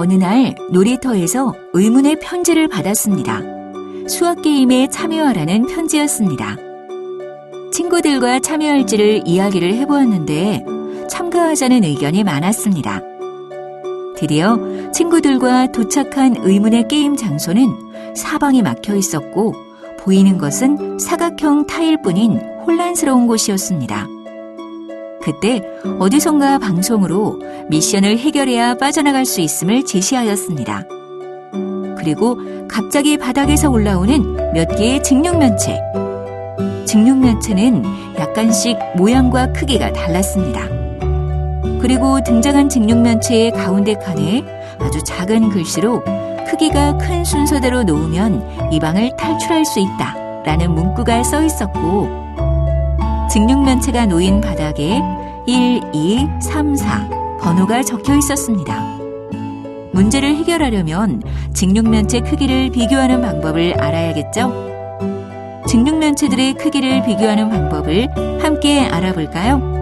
어느 날 놀이터에서 의문의 편지를 받았습니다. 수학 게임에 참여하라는 편지였습니다. 친구들과 참여할지를 이야기를 해보았는데 참가하자는 의견이 많았습니다. 드디어 친구들과 도착한 의문의 게임 장소는 사방이 막혀 있었고 보이는 것은 사각형 타일 뿐인 혼란스러운 곳이었습니다. 그때 어디선가 방송으로 미션을 해결해야 빠져나갈 수 있음을 제시하였습니다. 그리고 갑자기 바닥에서 올라오는 몇 개의 직육면체. 직육면체는 약간씩 모양과 크기가 달랐습니다. 그리고 등장한 직육면체의 가운데 칸에 아주 작은 글씨로 크기가 큰 순서대로 놓으면 이 방을 탈출할 수 있다 라는 문구가 써 있었고 직육면체가 놓인 바닥에 1, 2, 3, 4 번호가 적혀 있었습니다. 문제를 해결하려면 직육면체 크기를 비교하는 방법을 알아야겠죠? 직육면체들의 크기를 비교하는 방법을 함께 알아볼까요?